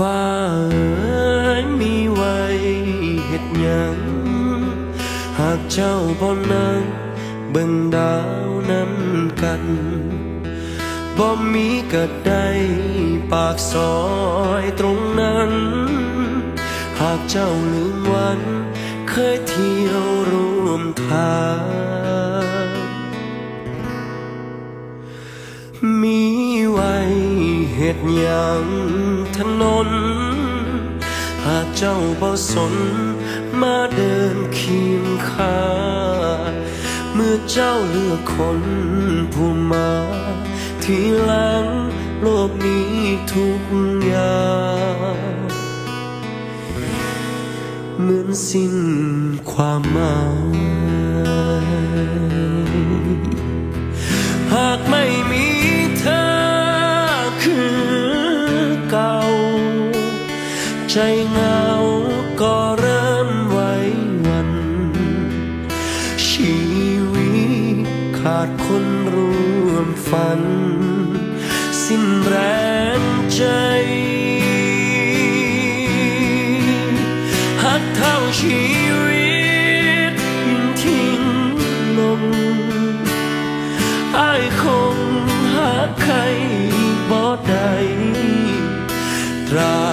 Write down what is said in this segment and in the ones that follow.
ฟ้าเอ๋ยมีไว้เฮ็ดหยังหากเจ้าบ่นั่งเบิ่งดาวนำกันบ่มีก็ได้ปากซอยตรงนั้น หากเจ้าลืมวัน เคยเที่ยวร่วมทาง ตุอย่างถนน หากเจ้าบ่สนมาเดินเคียงข้า เมื่อเจ้าเลือกคนผู้มา ที่หลังโลกนี้ทุกอย่างเหมือนสิ้นความหมาย ใจเงาก็เริ่มไว้วัน ชีวิตขาดคนร่วมฝัน สิ้นแรงใจหักเท่าชีวิตยิ่งทิ้งลงไอคงหาใครบ่ได้ตรา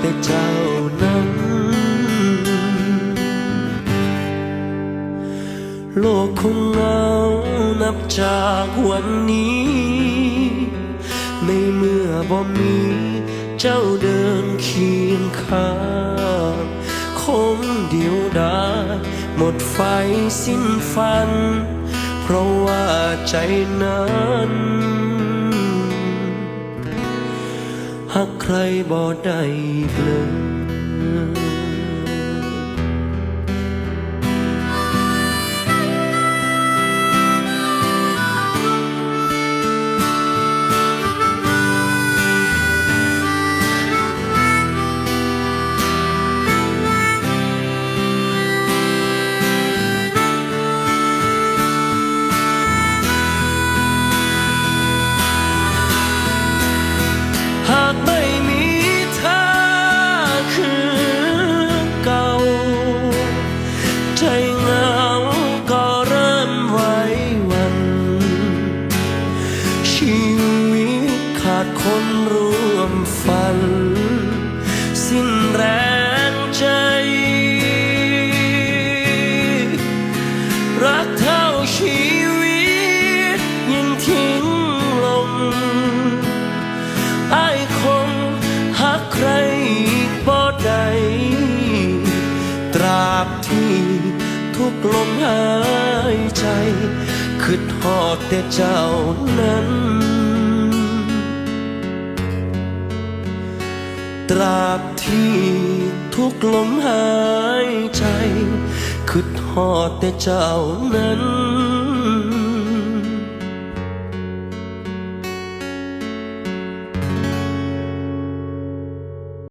แต่เจ้านั้น โลกคงเหงานับจากวันนี้ ในเมื่อบ่มีเจ้าเดินเคียงข้างคงเดียวดายหมดไฟสิ้นฝัน เพราะว่าใจนั้น หากใครบ่ได้เปลือ ชีวิตขาดคนร่วมฝัน สิ้นแรงใจ รักเท่าชีวิตยังทิ้งลงอายคงหักใครบ่ได้ตราบที่ทุกลมหายใจ คิดฮอดแต่เจ้านั้น ตราบที่ทุกลมหายใจคิดฮอดแต่เจ้านั้น